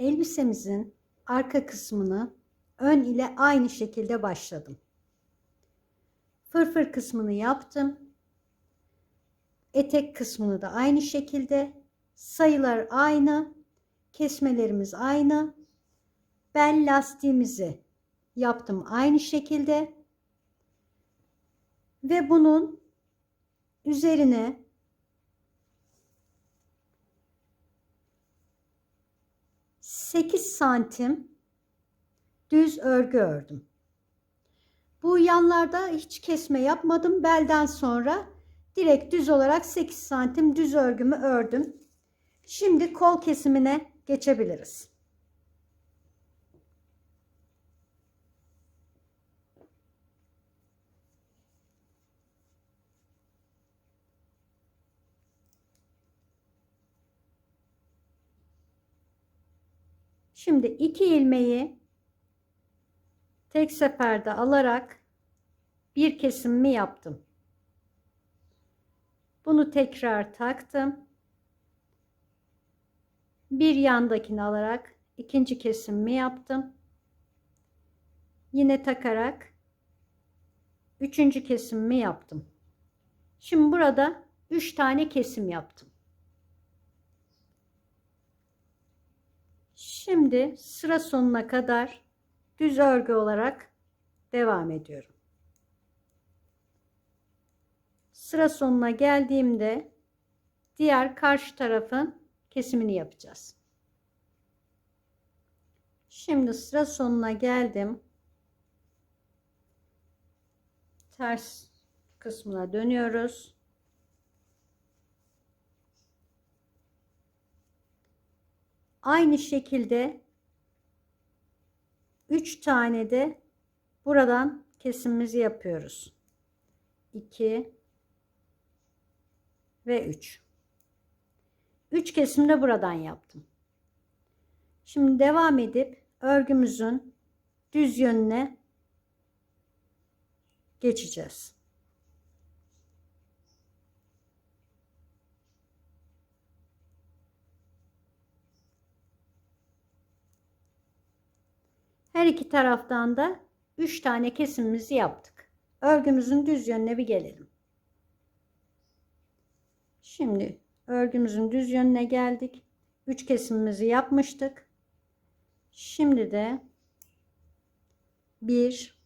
elbisemizin arka kısmını ön ile aynı şekilde başladım. Fırfır kısmını yaptım. Etek kısmını da aynı şekilde. Sayılar aynı. Kesmelerimiz aynı. Bel lastiğimizi yaptım aynı şekilde. Ve bunun üzerine sekiz santim düz örgü ördüm. Bu yanlarda hiç kesme yapmadım. Belden sonra direkt düz olarak 8 santim düz örgümü ördüm. Şimdi kol kesimine geçebiliriz. Şimdi iki ilmeği tek seferde alarak bir kesimimi yaptım. Bunu tekrar taktım. Bir yandakini alarak ikinci kesimimi yaptım. Yine takarak üçüncü kesimimi yaptım. Şimdi burada üç tane kesim yaptım. Şimdi sıra sonuna kadar düz örgü olarak devam ediyorum. Sıra sonuna geldiğimde diğer karşı tarafın kesimini yapacağız. Şimdi sıra sonuna geldim. Ters kısmına dönüyoruz. Aynı şekilde 3 tane de buradan kesimimizi yapıyoruz. 2 ve 3. 3 kesim de buradan yaptım. Şimdi devam edip örgümüzün düz yönüne geçeceğiz. Her iki taraftan da 3 tane kesimimizi yaptık. Örgümüzün düz yönüne bir gelelim. Şimdi örgümüzün düz yönüne geldik. 3 kesimimizi yapmıştık. Şimdi de 1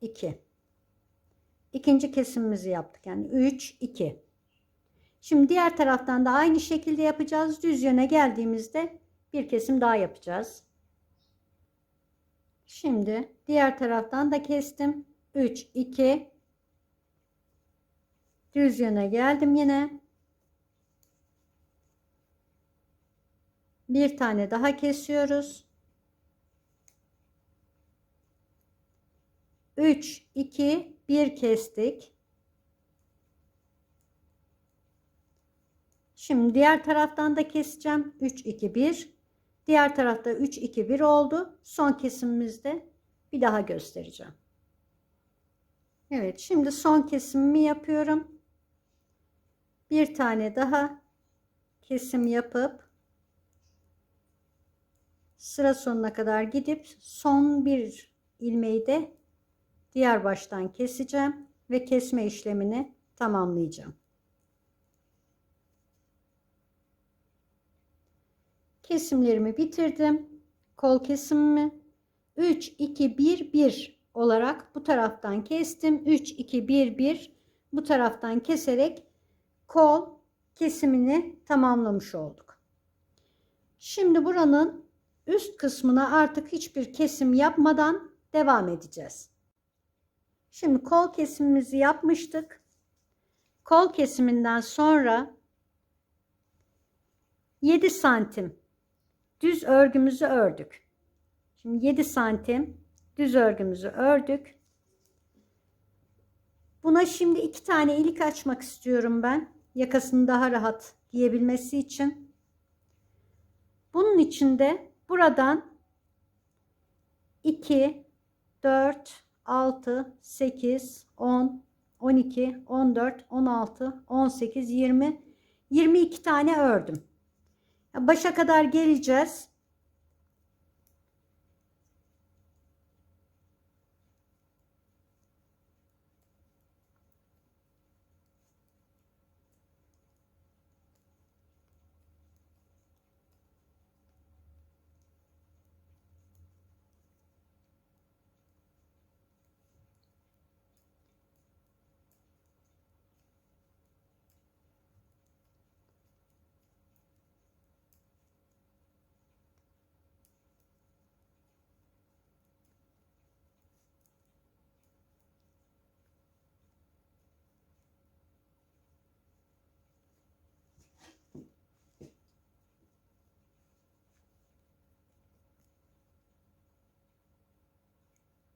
2 İkinci kesimimizi yaptık. Yani 3 2 Şimdi diğer taraftan da aynı şekilde yapacağız. Düz yöne geldiğimizde bir kesim daha yapacağız. Şimdi diğer taraftan da kestim. 3 2 düz yöne geldim yine. Bir tane daha kesiyoruz. 3 2 1 kestik. Şimdi diğer taraftan da keseceğim. 3 2 1 Diğer tarafta 3 2 1 oldu. Son kesimimizde bir daha göstereceğim. Evet, şimdi son kesimimi yapıyorum. Bir tane daha kesim yapıp sıra sonuna kadar gidip son bir ilmeği de diğer baştan keseceğim ve kesme işlemini tamamlayacağım. Kesimlerimi bitirdim. Kol kesimimi 3 2 1 1 olarak bu taraftan kestim. 3 2 1 1 bu taraftan keserek kol kesimini tamamlamış olduk. Şimdi buranın üst kısmına artık hiçbir kesim yapmadan devam edeceğiz. Şimdi kol kesimimizi yapmıştık. Kol kesiminden sonra 7 santim düz örgümüzü ördük. Şimdi 7 santim düz örgümüzü ördük. Buna şimdi iki tane ilik açmak istiyorum ben. Yakasını daha rahat giyebilmesi için. Bunun için de buradan 2, 4, 6, 8, 10, 12, 14, 16, 18, 20, 22 tane ördüm. Başa kadar geleceğiz.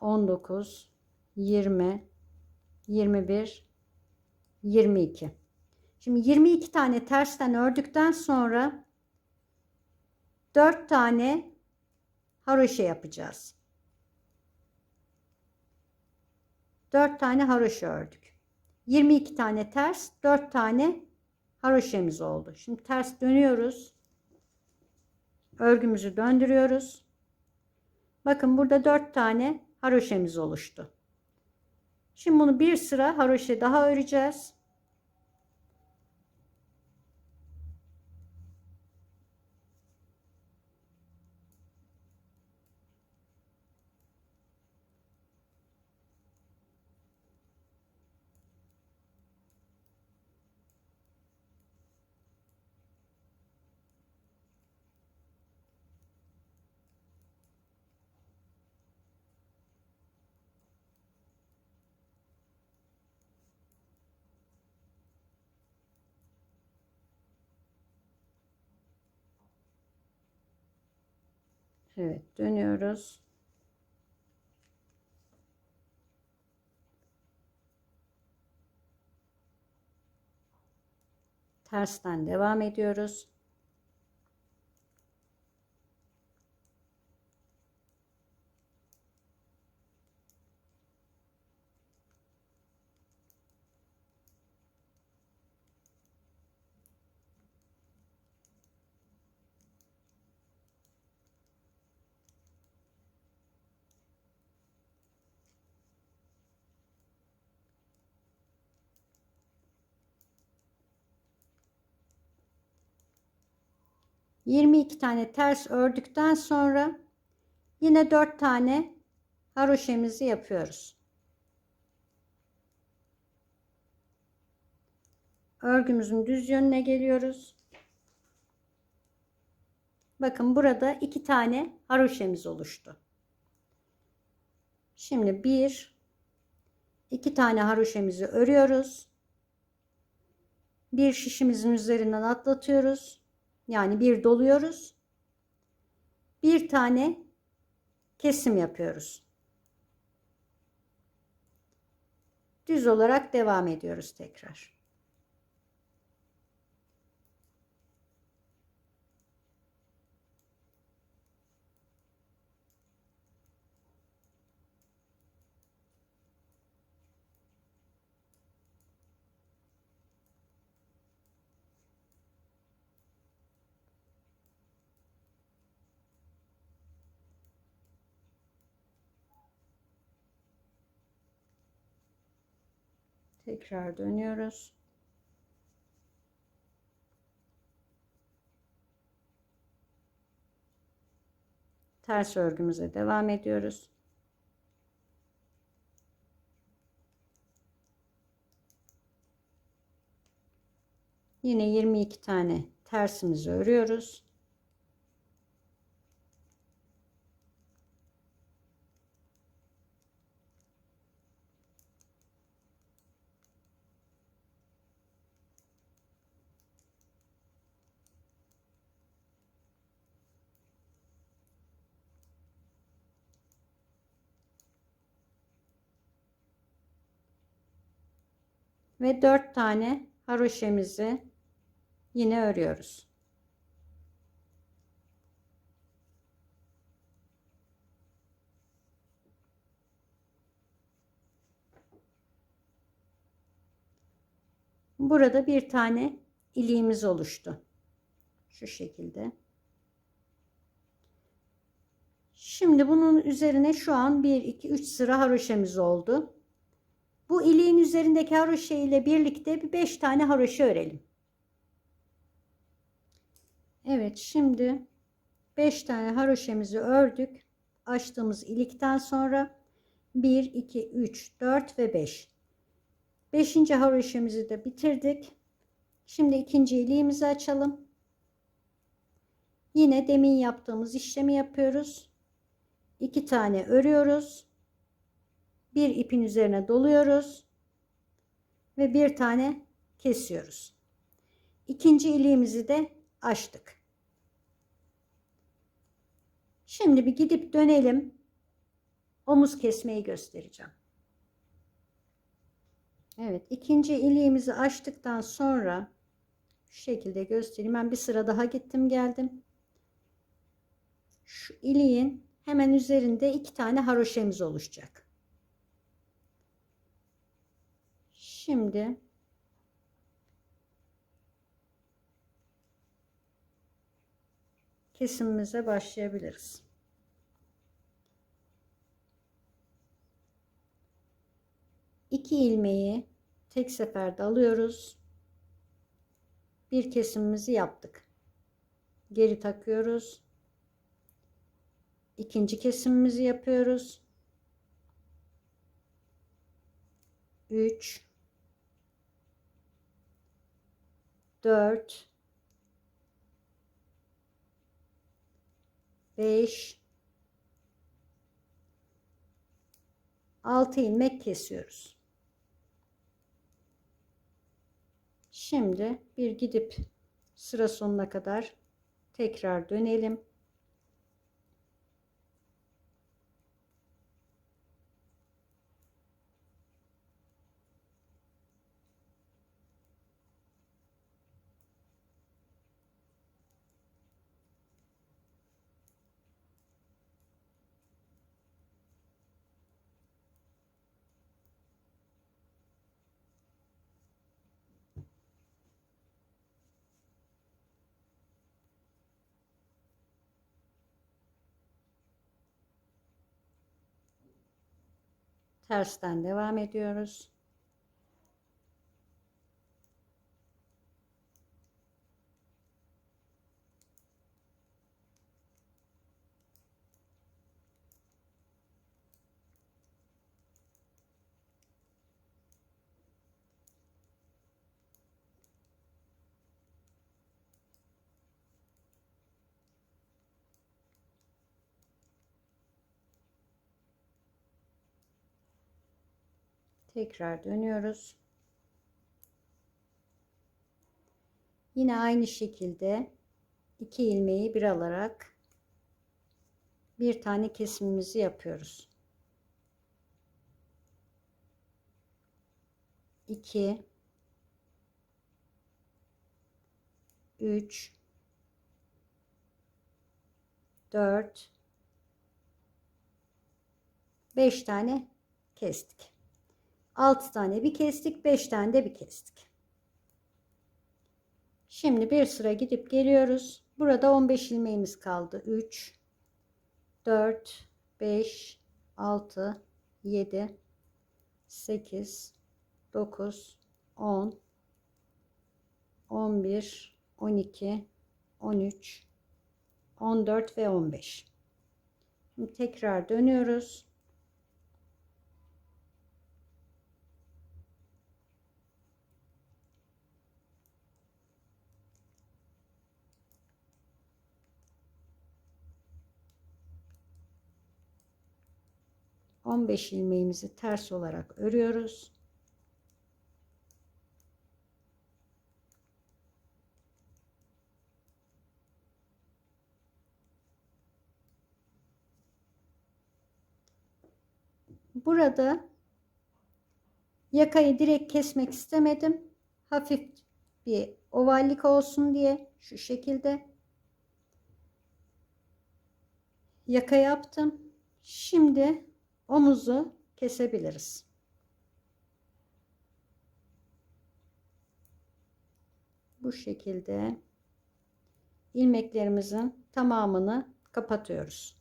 19, 20, 21, 22. Şimdi 22 tane tersten ördükten sonra 4 tane haroşa yapacağız. 4 tane haroşa ördük. 22 tane ters, 4 tane haroşemiz oldu. Şimdi ters dönüyoruz. Örgümüzü döndürüyoruz. Bakın burada 4 tane haroşemiz oluştu. Şimdi bunu bir sıra haroşe daha öreceğiz. Evet dönüyoruz. Tersten devam ediyoruz. 22 tane ters ördükten sonra yine 4 tane haroşemizi yapıyoruz. Örgümüzün düz yönüne geliyoruz. Bakın burada iki tane haroşemiz oluştu. Şimdi bir, iki tane haroşemizi örüyoruz. Bir şişimizin üzerinden atlatıyoruz. Yani bir doluyoruz. Bir tane kesim yapıyoruz. Düz olarak devam ediyoruz tekrar. Tekrar dönüyoruz. Ters örgümüze devam ediyoruz. Yine 22 tane tersimizi örüyoruz. Ve 4 tane haroşemizi yine örüyoruz. Burada bir tane iliğimiz oluştu. Şu şekilde. Şimdi bunun üzerine şu an 1, 2, 3 sıra haroşemiz oldu. Bu iliğin üzerindeki haroşe ile birlikte bir 5 tane haroşe örelim. Evet şimdi 5 tane haroşemizi ördük. Açtığımız ilikten sonra 1, 2, 3, 4 ve 5. 5. haroşemizi de bitirdik. Şimdi ikinci iliğimizi açalım. Yine demin yaptığımız işlemi yapıyoruz. 2 tane örüyoruz. Bir ipin üzerine doluyoruz. Ve bir tane kesiyoruz. İkinci iliğimizi de açtık. Şimdi bir gidip dönelim. Omuz kesmeyi göstereceğim. Evet, ikinci iliğimizi açtıktan sonra şu şekilde göstereyim. Ben bir sıra daha gittim geldim. Şu iliğin hemen üzerinde iki tane haroşemiz oluşacak. Şimdi kesimimize başlayabiliriz. İki ilmeği tek seferde alıyoruz. Bir kesimimizi yaptık. Geri takıyoruz. İkinci kesimimizi yapıyoruz. 3 4 5 6 ilmek kesiyoruz. Şimdi bir gidip sıra sonuna kadar tekrar dönelim. '' tersten devam ediyoruz. Tekrar dönüyoruz. Yine aynı şekilde iki ilmeği bir alarak bir tane kesimimizi yapıyoruz. 2 3 4 5 tane kestik. 6 tane bir kestik, 5 tane de bir kestik. Şimdi bir sıra gidip geliyoruz. Burada 15 ilmeğimiz kaldı. 3 4 5 6 7 8 9 10 11 12 13 14 ve 15. Şimdi tekrar dönüyoruz. 15 ilmeğimizi ters olarak örüyoruz. Burada Yakayı direkt kesmek istemedim. Hafif bir ovallik olsun diye şu şekilde yaka yaptım. Şimdi omuzu kesebiliriz. Bu şekilde ilmeklerimizin tamamını kapatıyoruz.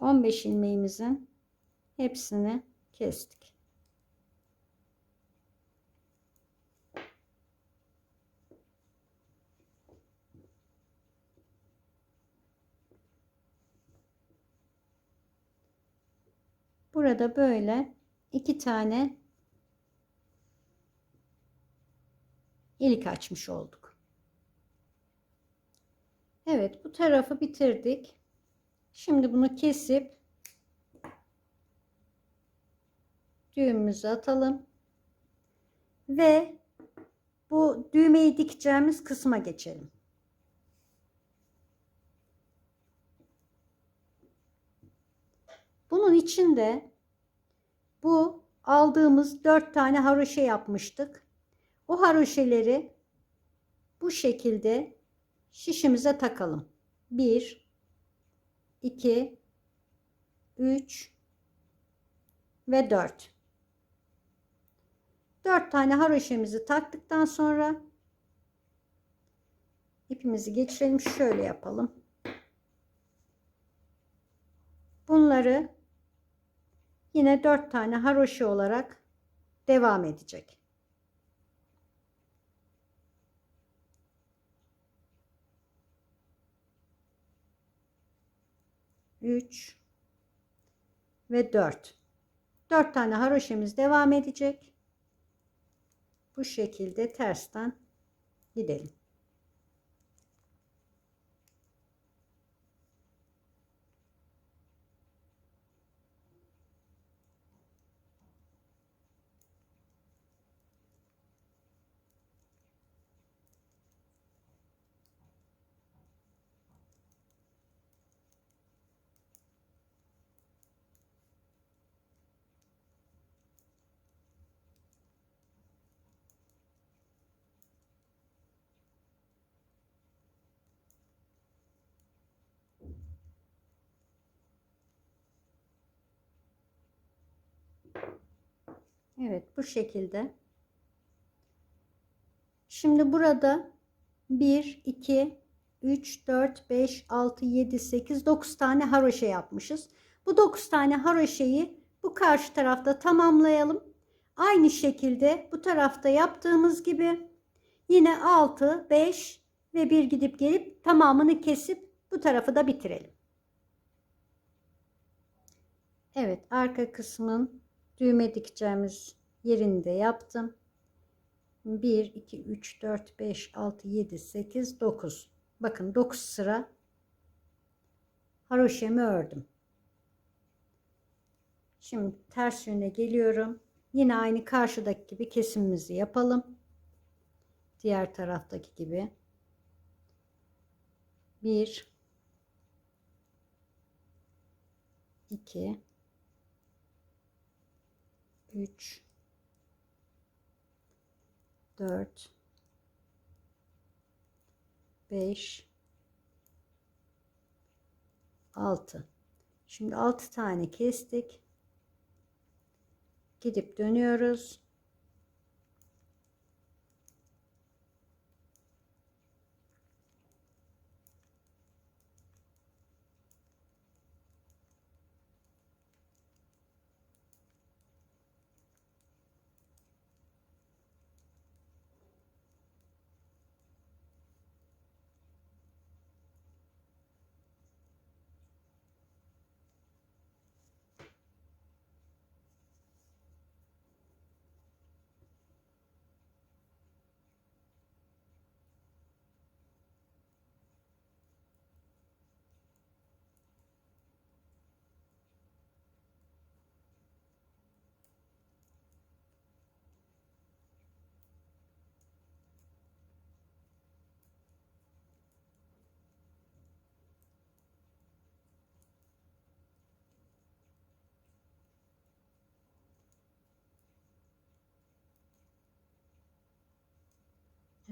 On beş ilmeğimizin hepsini kestik. Burada böyle iki tane ilik açmış olduk. Evet bu tarafı bitirdik. Şimdi bunu kesip düğümümüzü atalım. Ve bu düğmeyi dikeceğimiz kısma geçelim. Bunun içinde bu aldığımız dört tane haroşe yapmıştık. O haroşeleri bu şekilde şişimize takalım. 1 2 3 ve 4 4 tane haroşemizi taktıktan sonra ipimizi geçirelim şöyle yapalım bunları yine 4 tane haroşa olarak devam edecek. Üç ve dört. Dört tane haroşemiz devam edecek. Bu şekilde tersten gidelim. Evet bu şekilde. Şimdi burada 1, 2, 3, 4, 5, 6, 7, 8, 9 tane haroşe yapmışız. Bu 9 tane haroşeyi bu karşı tarafta tamamlayalım. Aynı şekilde bu tarafta yaptığımız gibi yine 6, 5 ve 1 gidip gelip tamamını kesip bu tarafı da bitirelim. Evet arka kısmın düğme dikeceğimiz yerini de yaptım. 1, 2, 3, 4, 5, 6, 7, 8, 9. Bakın 9 sıra haroşemi ördüm. Şimdi ters yöne geliyorum. Yine aynı karşıdaki gibi kesimimizi yapalım. Diğer taraftaki gibi. 1 2 3 4 5 6 Şimdi 6 tane kestik. Gidip dönüyoruz.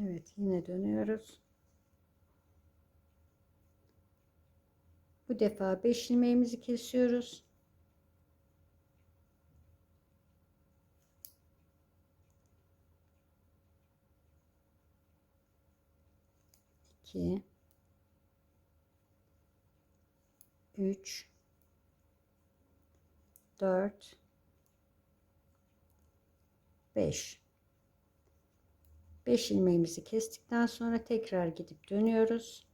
Evet yine dönüyoruz. Bu defa 5 ilmeğimizi kesiyoruz. İki, üç, dört, beş. 5 ilmeğimizi kestikten sonra tekrar gidip dönüyoruz.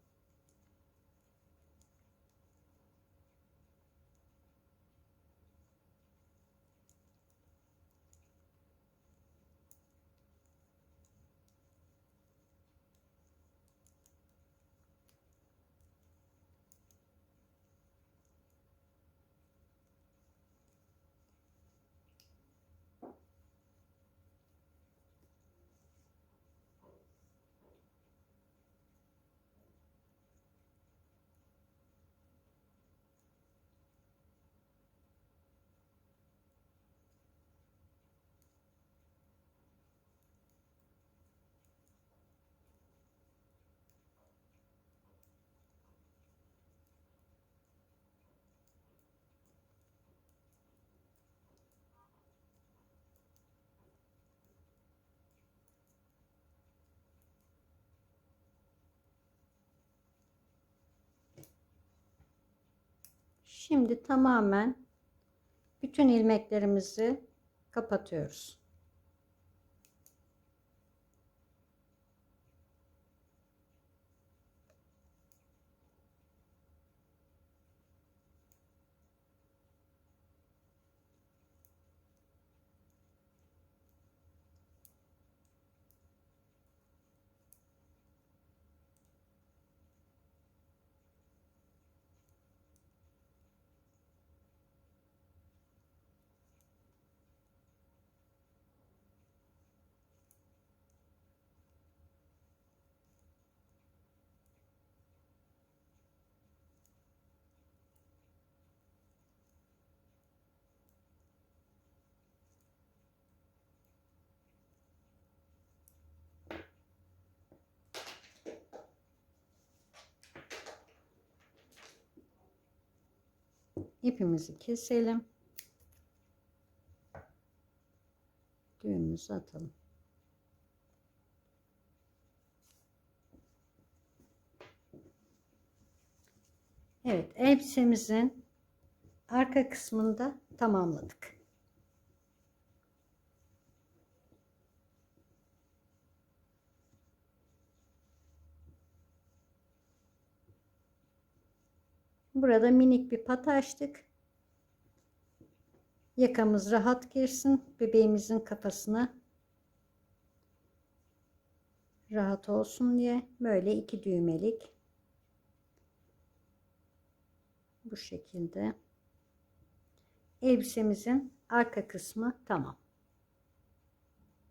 Şimdi tamamen bütün ilmeklerimizi kapatıyoruz. İpimizi keselim. Düğümümüzü atalım. Evet, elbisemizin arka kısmında tamamladık. Burada minik bir pat açtık. Yakamız rahat girsin. Bebeğimizin kafasına rahat olsun diye böyle iki düğmelik bu şekilde elbisemizin arka kısmı tamam.